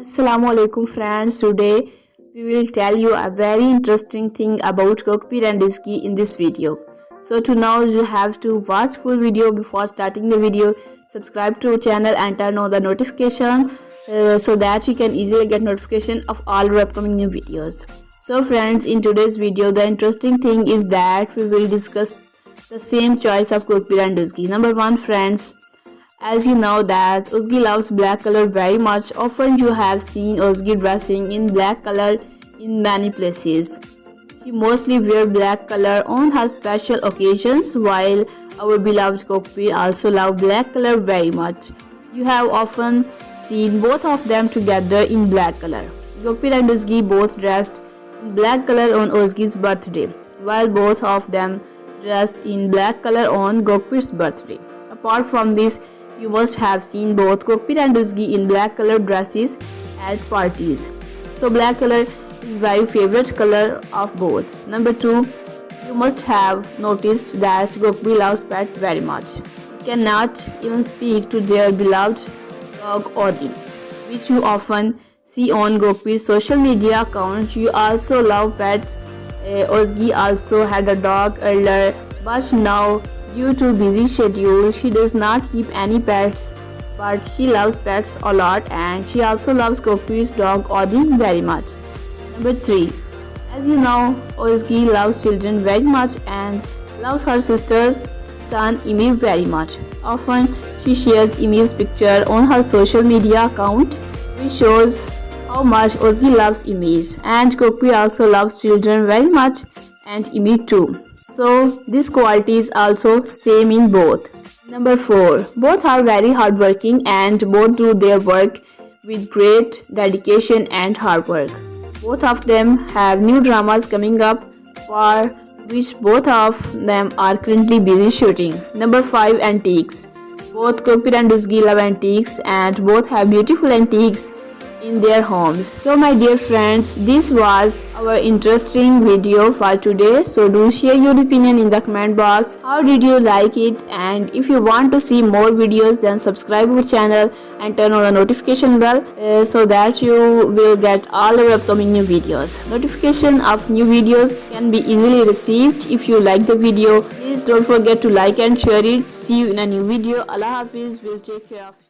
Assalamu alaikum friends. Today we will tell you a very interesting thing about Kokpir and Rizki in this video. So to know you have to watch full video before starting the video. Subscribe to channel and turn on the notification uh, so that you can easily get notification of all our upcoming new videos. So friends in today's video the interesting thing is that we will discuss the same choice of Kokpir and Rizki number one friends as you know that Uzgi loves black color very much. Often you have seen Uzgi dressing in black color in many places. She mostly wear black color on her special occasions while our beloved Kokpir also love black color very much. You have often seen both of them together in black color. Kokpir and Uzgi both dressed in black color on Uzgi's birthday while both of them dressed in black color on Gokpir's birthday. Apart from this, you must have seen both Kokpir and Rizki in black colored dresses at parties. So black color is very favorite color of both. Number 2. You must have noticed that Kokpir loves pet very much. Cannot even speak to their beloved dog Odin, which you often see on Gokpir's social media account. You also love pets. Uh, Ozgi also had a dog earlier, but now Due to busy schedule, she does not keep any pets, but she loves pets a lot and she also loves Kokpir's dog Odin very much. Number 3. As you know, Ozgi loves children very much and loves her sister's son Emir very much. Often, she shares Emir's picture on her social media account, which shows how much Ozgi loves Emir. And Kokpir also loves children very much and Emir too. So this quality is also same in both. Number 4. Both are very hardworking and both do their work with great dedication and hard work. Both of them have new dramas coming up for which both of them are currently busy shooting. Number 5. Antiques. Both Kopir and Uzgi love antiques and both have beautiful antiques in their homes. So my dear friends this was our interesting video for today. So do share your opinion in the comment box. How did you like it? And if you want to see more videos then subscribe our channel and turn on the notification bell uh, so that you will get all our upcoming new videos. Notification of new videos can be easily received. If you like the video please don't forget to like and share it. See you in a new video. Allah hafiz. Will take care of you